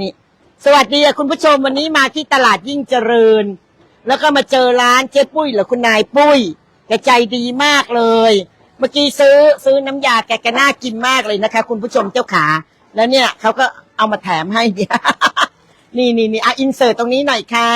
นี่สวัสดีค่ะคุณผู้ชมวันนี้มาที่ตลาดยิ่งเจริญ แล้วก็มาเจอร้านเจ๊ปุ้ยหรือคุณนายปุ้ยแกใจดีมากเลย เมื่อกี้ซื้อซื้อน้ำยาแกแกน่ากินมากเลยนะคะ คุณผู้ชมเจ้าขา แล้วเนี่ยเขาก็เอามาแถมให้เนี่ยนี่นี่นี่อะอินเสิร์ตตรงนี้หน่อยค่ะ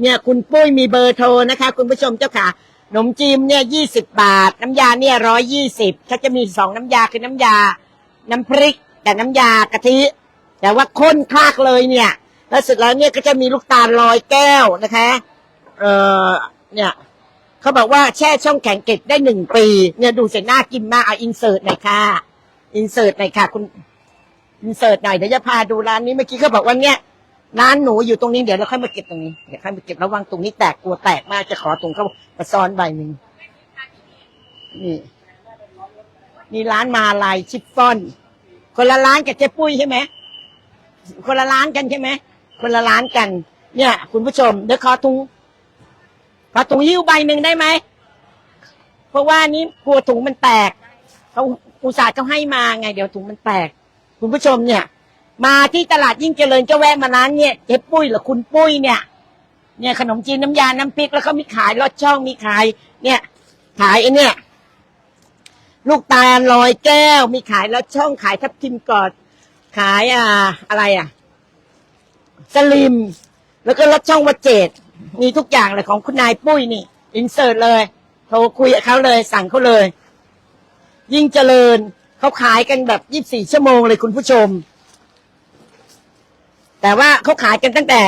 เนี่ยคุณปุ้ยมีเบอร์โทรนะคะ คุณผู้ชมเจ้าขาขนมจีมเนี่ยยี่สิบบาท น้ำยาเนี่ยร้อยยี่สิบเขาจะมีสองน้ำยาคือน้ำยา น้ำพริกแต่น้ำยากะทิ แต่ว่าข้นคากเลยเนี่ย แล้วเสร็จแล้วเนี่ยก็จะมีลูกตาลลอยแก้วนะคะ เอ่อ เนี่ยเขาบอกว่าแช่ช่องแข็งเก็บได้หนึ่งปี เนี่ยดูเสร็จน่ากินมากเอาอินเสิร์ตหน่อยค่ะ อินเสิร์ตหน่อยค่ะ คุณ อินเสิร์ตหน่อยเดี๋ยวจะพาดูร้านนี้เมื่อกี้เขาบอกว่าเนี่ยร้านหนูอยู่ตรงนี้เดี๋ยวเราค่อยมาเก็บตรงนี้เดี๋ยวค่อยมาเก็บระวังตรงนี้แตกกลัวแตกมากจะขอตรงเขามาซ้อนใบหนึ่งนี่นี่ร้านมาลายชิฟฟ่อน คนละร้านกับเจ๊ปุ้ยใช่ไหม คนละร้านกันใช่ไหมคนละร้านกัน เนี่ย คุณผู้ชมเดี๋ยวขอถุงขอถุงยิ้วใบหนึ่งได้ไหมเพราะว่านี้กลัวถุงมันแตกเขาอุตส่าห์เขาให้มาไง เดี๋ยวถุงมันแตก คุณผู้ชมเนี่ย มาที่ตลาดยิ่งเจริญก็แวะมาร้านเนี่ยเจ๊ปุ้ยหรือคุณปุ้ยเนี่ย เนี่ยขนมจีนน้ำยาน้ำพริกแล้วก็มีขายลอดช่องมีขาย เนี่ยขายไอ้เนี่ย ลูกตาลลอยแก้ว มีขายล้วช่องขายทับทิมกอด ขายอ่าอะไรอะ สลิม แล้วก็รถช่องวัดเจดมีทุกอย่างเลยของคุณนายปุ้ยนี่ อินเสิร์ตเลย โทรคุยกับเขาเลย สั่งเขาเลย ยิ่งเจริญเขาขายกันแบบยี่บสี่ชั่วโมงเลยคุณผู้ชม แต่ว่าเขาขายกันตั้งแต่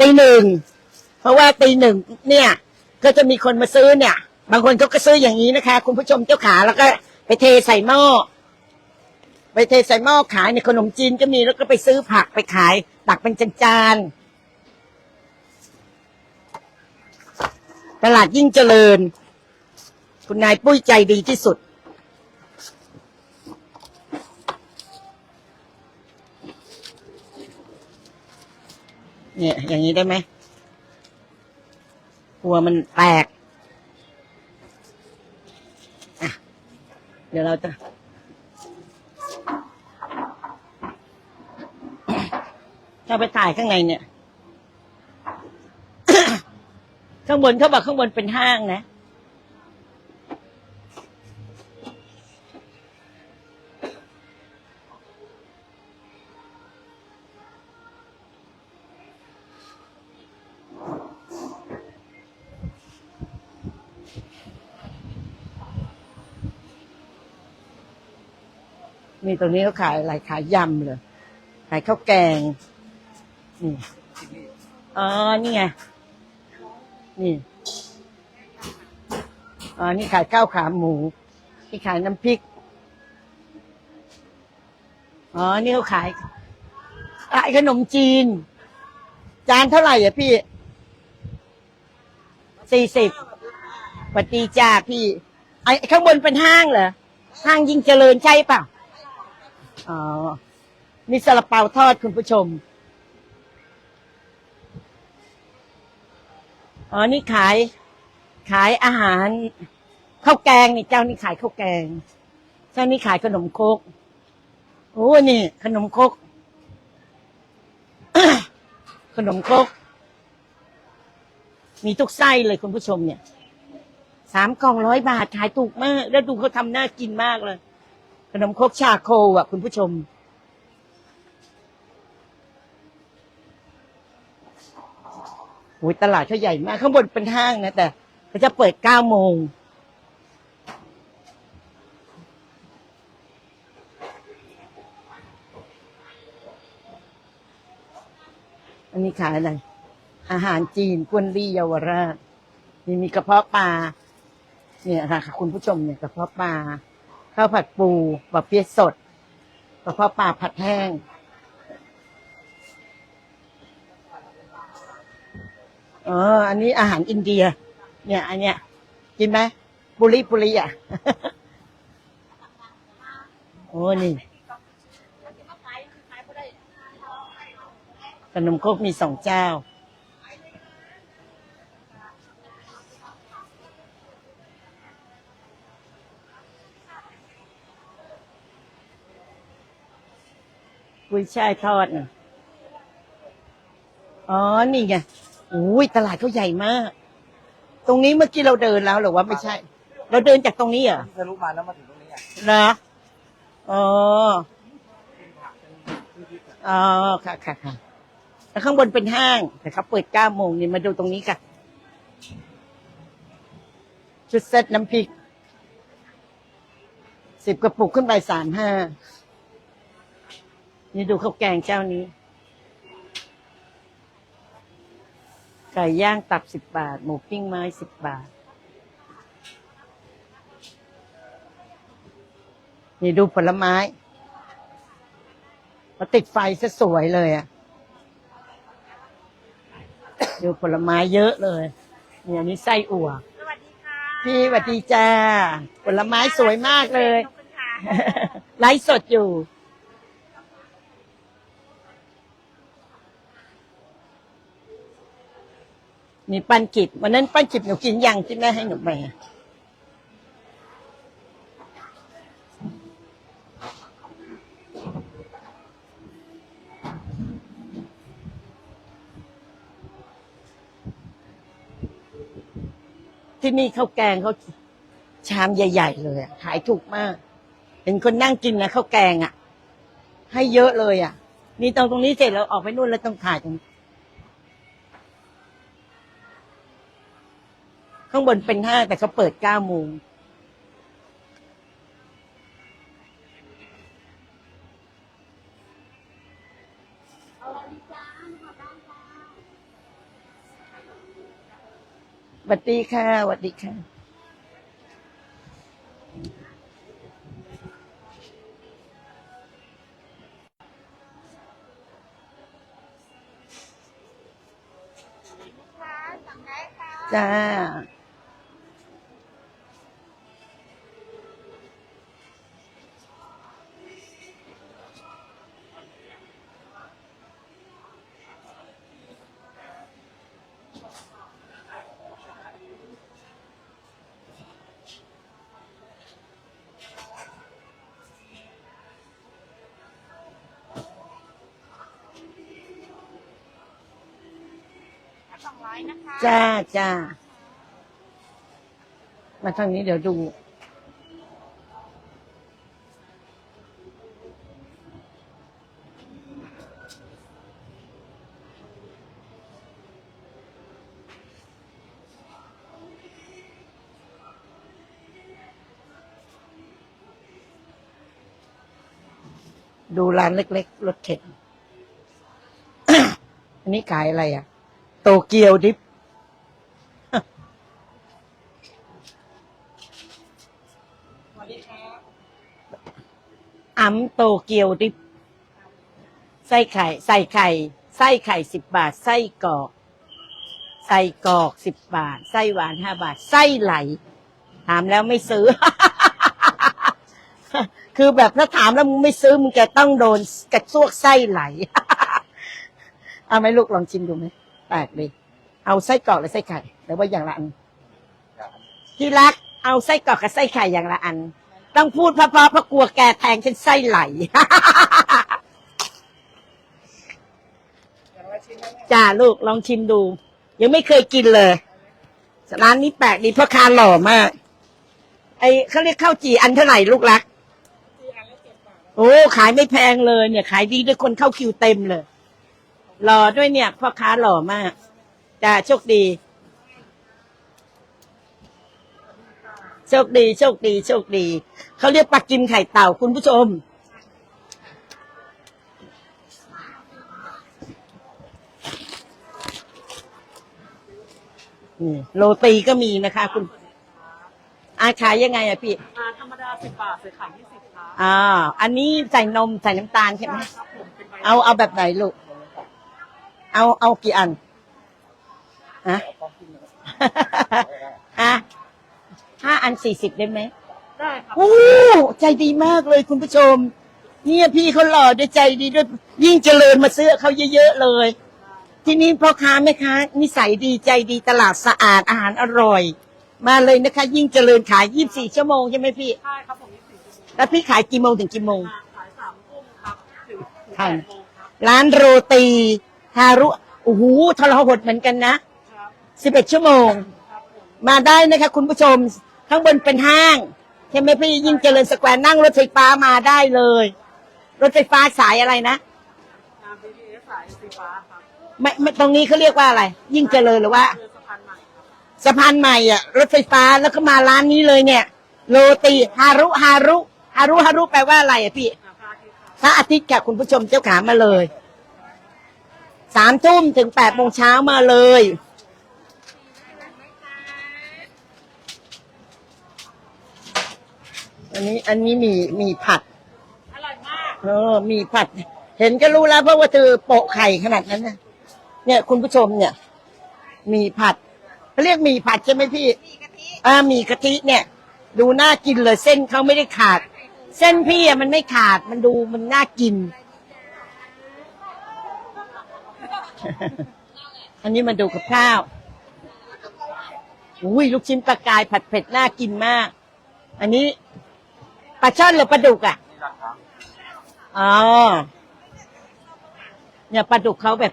ตีหนึ่งเพราะว่าตีหนึ่งเนี่ย ก็จะมีคนมาซื้อเนี่ย บางคนเขาก็ซื้ออย่างนี้นะคะ คุณผู้ชมเจ้าขาแล้วก็ไปเทใส่หม้อ ไปเทใส่หม้อขายในขนมจีนก็มีแล้วก็ไปซื้อผักไปขายตักเป็นจานๆตลาดยิ่งเจริญ คุณนายปุ้ยใจดีที่สุด เนี่ย อย่างนี้ได้ไหมกลัวมันแตก อะ เดี๋ยวเราจะ เข้าไปถ่ายข้างในเนี่ย ข้างบนเขาบอกข้างบนเป็นห้างนะ มีตรงนี้เขาขายอะไรขายยำเลยขายข้าวแกง นี่อ๋อ นี่ไง นี่อ๋อ นี่ขายข้าวขาหมู นี่ขายน้ำพริก อ๋อ นี่เขาขายขายขนมจีน จานเท่าไหร่อะพี่ สี่สิบปฏิจาพี่ไอ้ข้างบนเป็นห้างเหรอ ห้างยิ่งเจริญใช่ป่าอ๋อ มีซาลาเปาทอดคุณผู้ชม อ๋อ นี่ขาย ขายอาหารข้าวแกงนี่เจ้านี่ขายข้าวแกง เจ้านี่ขายขนมครกโอ้นี่ ขนมครกขนมครกมีทุกไส้เลยคุณผู้ชมเนี่ยสามกล่องร้อยบาทขายถูกมาก แล้วดูเขาทำน่ากินมากเลย ขนมครกชาโคอะ คุณผู้ชม โอ้ยตลาดเขาใหญ่มาก ข้างบนเป็นห้างนะแต่เขาจะเปิดเก้าโมงอันนี้ขายอะไร อาหารจีนกวนลี่เยาวราชนี่มีกระเพาะปลา เนี่ยค่ะคุณผู้ชมเนี่ยกระเพาะปลาข้าวผัดปูบะเปี๊ยะสดกระเพาะปลาผัดแห้ง เออ อันนี้อาหารอินเดีย เนี่ย อันเนี้ยกินไหมปุริปุริอะ โอ้นี่ขนมครกมีสองเจ้า กุ้ยช่ายทอด อ๋อ นี่ไง อุ้ยตลาดเขาใหญ่มาก ตรงนี้เมื่อกี้เราเดินแล้วหรือว่าไม่ใช่ เราเดินจากตรงนี้เหรอที่ทะลุมาแล้วมาถึงตรงนี้อะเหรออ๋ออ๋อค่ะค่ะค่ะแล้วข้างบนเป็นห้างแต่เขาเปิดเก้าโมงนี่มาดูตรงนี้กันชุดเซ็ตน้ำพริกสิบกระปุกขึ้นไปสามห้านี่ดูข้าวแกงเจ้านี้ ไก่ย่างตับสิบบาท หมูปิ้งไม้สิบบาท นี่ดูผลไม้มาติดไฟซะสวยเลยอะดูผลไม้เยอะเลยเนี่ยอันนี้ไส้อั่วสวัสดีค่ะพี่สวัสดีจ้าผลไม้สวยมากเลย ขอบคุณค่ะ ไลฟ์สดอยู่ มีปันกิบวันนั้นปันกิบหนูกินยังที่แม่ให้หนูไปที่นี่ข้าวแกงเขาชามใหญ่ ๆ เลยขายถูกมาก เห็นคนนั่งกินนะข้าวแกงอะ ให้เยอะเลยอะ นี่ตรงตรงนี้เสร็จแล้วออกไปนู่นแล้วต้องถ่ายตรง ข้างบนเป็นห้างแต่เขาเปิดเก้าโมงสวัสดีค่ะสวัสดีค่ะค่ะสั่งได้ค่ะจ้า ร้อยนะคะจ้าจ้ามาทางนี้เดี๋ยวดู ดูร้านเล็ก ๆ รถเข็น อันนี้ขายอะไรอะ โตเกียวดิฟสวัสดีครับอัมโตเกียวดิบไส้ไข่ ใส่ไข่ ไส้ไข่สิบบาท ไส้กรอก ใส่กรอกสิบบาท ไส้หวานห้าบาท ไส้ไหล ถามแล้วไม่ซื้อ คือแบบถ้าถามแล้วมึงไม่ซื้อ มึงจะต้องโดนกระซวกไส้ไหล เอาไหมลูกลองชิมดูไหม แปลกดิเอาไส้กรอกหรือไส้ไข่หรือว่าอย่างละอันที่รักเอาไส้กรอกกับไส้ไข่อย่างละอัน ต้องพูดเพราะๆเพราะกลัวแกแทงฉันไส้ไหล จ้าลูกลองชิมดู ยังไม่เคยกินเลยร้านนี้แปลกดีเพราะคาหล่อมาก ไอเขาเรียกข้าวจีอันเท่าไหร่ลูกรัก โอ้ขายไม่แพงเลยเนี่ย ขายดีด้วยคนเข้าคิวเต็มเลย หล่อด้วยเนี่ยพ่อค้าหล่อมากจ้าโชคดี โชคดี โชคดี โชคดี เขาเรียกปลากิมไข่เต่าคุณผู้ชมนี่โรตีก็มีนะคะคุณ อาขายยังไงอะพี่อ่าธรรมดาสิบบาทใส่ไข่ยี่สิบครับอ่าอันนี้ใส่นมใส่น้ำตาลใช่ไหมครับผมเป็นใบเอาเอาแบบไหนลูก เอาเอากี่อันฮะฮะห้าอันสี่สิบได้ไหมได้ครับโอ้ใจดีมากเลยคุณผู้ชม เนี่ยพี่เขาหล่อด้วยใจดีด้วย ยิ่งเจริญมาซื้อเขาเยอะๆเลย ที่นี่พ่อค้าแม่ค้านิสัยดีใจดีตลาดสะอาดอาหารอร่อย มาเลยนะคะ ยิ่งเจริญขายยี่บสี่ชั่วโมงใช่ไหมพี่ใช่ครับผมยี่สิบชั่วโมงแล้วพี่ขายกี่โมงถึงกี่โมงอ่าขายสามทุ่มครับถึงถึงค่ะแปดโมงครับร้านโรตี ฮารุโอ้โหทรหดเหมือนกันนะครับสิบเอ็ดชั่วโมงครับผมมาได้นะคะ คุณผู้ชม ข้างบนเป็นห้างใช่ไหมพี่ยิ่งเจริญสแควร์นั่งรถไฟฟ้ามาได้เลย รถไฟฟ้าสายอะไรนะงาน BTS สายสีฟ้าครับไม่ไม่ตรงนี้เขาเรียกว่าอะไร ยิ่งเจริญหรือว่าคือสะพานใหม่ครับสะพานใหม่อะรถไฟฟ้าแล้วก็มาร้านนี้เลยเนี่ย โรตีฮารุฮารุฮารุฮารุแปลว่าอะไรอะพี่งานพระอาทิตย์ครับพระอาทิตย์ค่ะคุณผู้ชมเจ้าขามาเลย สามทุ่มถึงแปดโมงเช้ามาเลย อันนี้อันนี้มีมีผัด อร่อยมาก เออ มีผัด เห็นก็รู้แล้วเพราะว่าเธอโปะไข่ขนาดนั้นนะเนี่ย คุณผู้ชมเนี่ย มีผัดเขาเรียกมีผัดใช่ไหมพี่ มีกะทิอ่ามีกะทิเนี่ย ดูน่ากินเลยเส้นเขาไม่ได้ขาด เส้นพี่อะมันไม่ขาดมันดูมันน่ากิน อันนี้มาดูกับข้าว อุ้ยลูกชิ้นปลากายผัดเผ็ดน่ากินมาก อันนี้ปลาช่อนหรือปลาดุกอะอ๋อเนี่ยปลาดุกเขาแบบ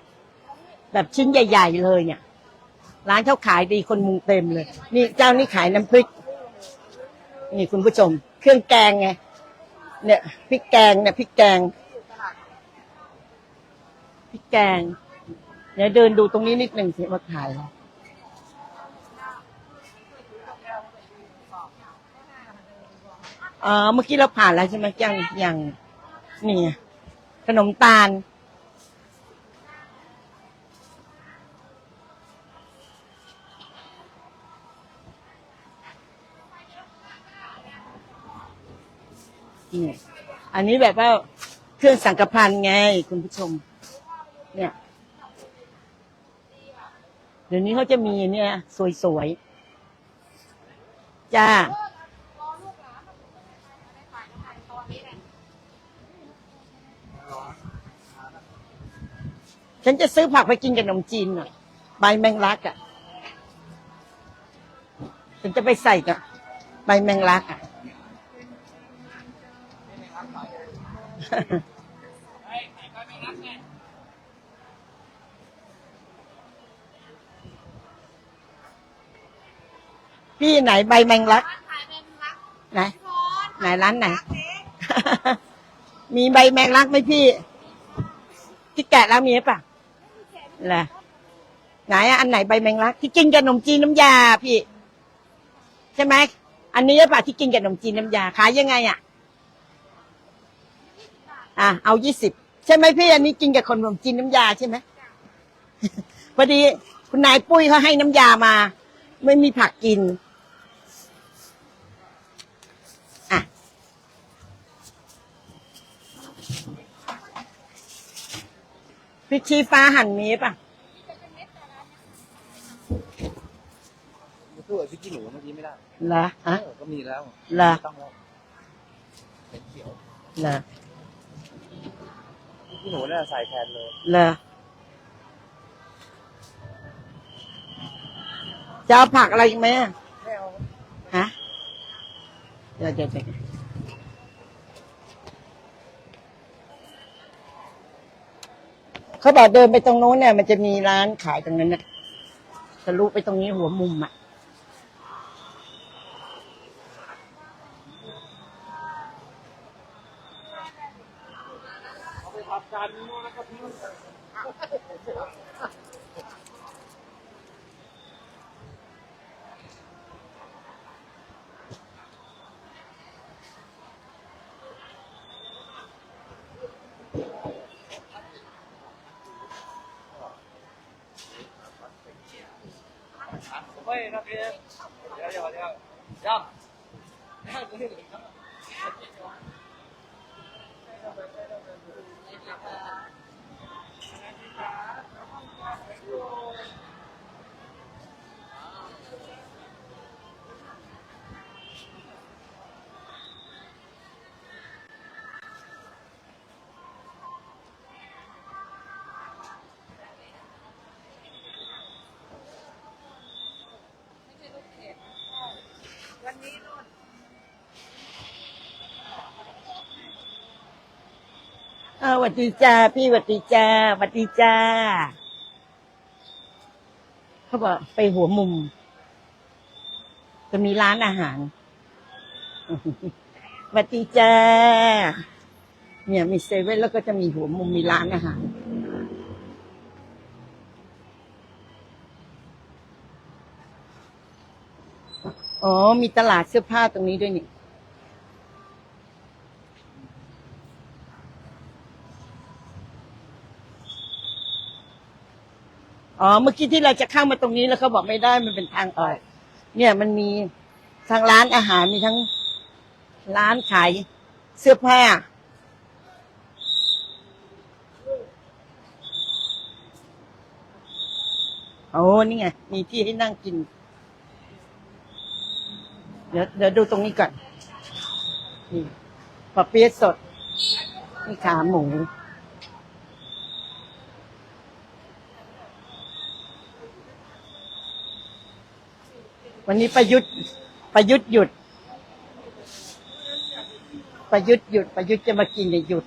แบบชิ้นใหญ่ ๆ เลยเนี่ย ร้านเขาขายดีคนมุงเต็มเลย นี่เจ้านี่ขายน้ำพริก นี่คุณผู้ชม เครื่องแกงไง เนี่ยพริกแกงเนี่ยพริกแกงพริกแกง เนี่ยเดินดูตรงนี้นิดหนึ่งสิว่าขายอะไรอ๋อเมื่อกี้เราผ่านแล้วใช่ไหมยังยังนี่ขนมตาล นี่ อันนี้แบบว่าเครื่องสังกพันไง คุณผู้ชม เนี่ย เดี๋ยวนี้เขาจะมีเนี่ยสวยๆ จ้า ฉันจะซื้อผักไปกินกับขนมจีนหน่อยใบแมงลักอะ่ะ ฉันจะไปใส่กับใบแมงลักอะ่ะ พี่ไหนใบแมงลัก ขายเป็นรักไหนร้อนไหนร้านไหนรักเล็กมีใบแมงลักไหมพี่ ที่แกะแล้วมีหรือเปล่ะเหรอไหนอะอันไหนใบแมงลัก ที่กินกับขนมจีนน้ำยาพี่ ใช่ไหมอันนี้หรือเปล่ะที่กินกับขนมจีนน้ำยาขายยังไงอะอะเอายี่สิบใช่ไหมพี่ อันนี้กินกับขนมจีนน้ำยาใช่ไหม พอดีคุณนายปุ้ยเขาให้น้ำยามา ไม่มีผักกิน พริกชี้ฟ้าหั่นมีป่ะสู้กับพริกขี้หนูเมื่อกี้ไม่ได้เหรอฮะ เออก็มีแล้วเหรอ ไม่ต้องแล้วเป็นเขียวเหรอพริกขี้หนูเนี่ยใส่แทนเลย เหรอจะเอาผักอะไรอีกไหมอะไม่เอาฮะเดี๋ยวเดี๋ยวเดี๋ยว เขาบอกเดินไปตรงโน้นเนี่ย มันจะมีร้านขายตรงนั้นนะทะลุไปตรงนี้หัวมุมอะ เอาไปทำการนู้นนะครับพี่ เฮ้ยครับพี่เดี๋ยวเดี๋ยวเดี๋ยวย่ำ เออ หวัดดีจ้า พี่หวัดดีจ้าหวัดดีจ้า เขาบอกไปหัวมุม จะมีร้านอาหารวัสดีจ้า เนี่ยมีเซเว่นแล้วก็จะมีหัวมุมมีร้านอาหารอ๋อ มีตลาดเสื้อผ้าตรงนี้ด้วยนี่ อ๋อเมื่อกี้ที่เราจะเข้ามาตรงนี้แล้วเขาบอกไม่ได้มันเป็นทางออก เนี่ยมันมีทางร้านอาหารมีทั้งร้านขายเสื้อผ้า โอ้นี่ไง มีที่ให้นั่งกิน เดี๋ยวเดี๋ยวดูตรงนี้ก่อน นี่ปอเปี๊ยะสด นี่ขาหมู วันนี้ประยุทธ์ประยุทธ์หยุด ประยุทธ์หยุดประยุทธ์จะมากินเนี่ยหยุด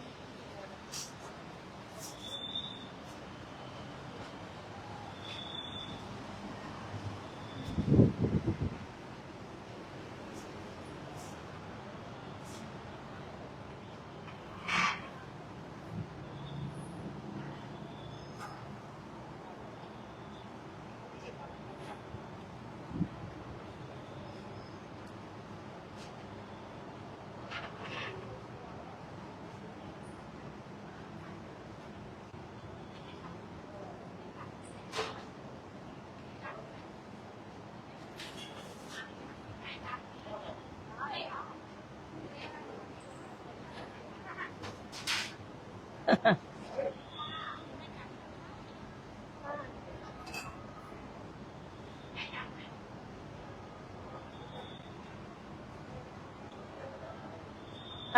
อ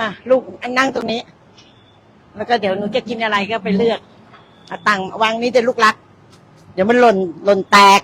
ะลูกนั่งตรงนี้ แล้วก็เดี๋ยวหนูจะกินอะไรก็ไปเลือกเอาตังค์วางนี้แต่ลูกรัก เดี๋ยวมันหล่นหล่นแตก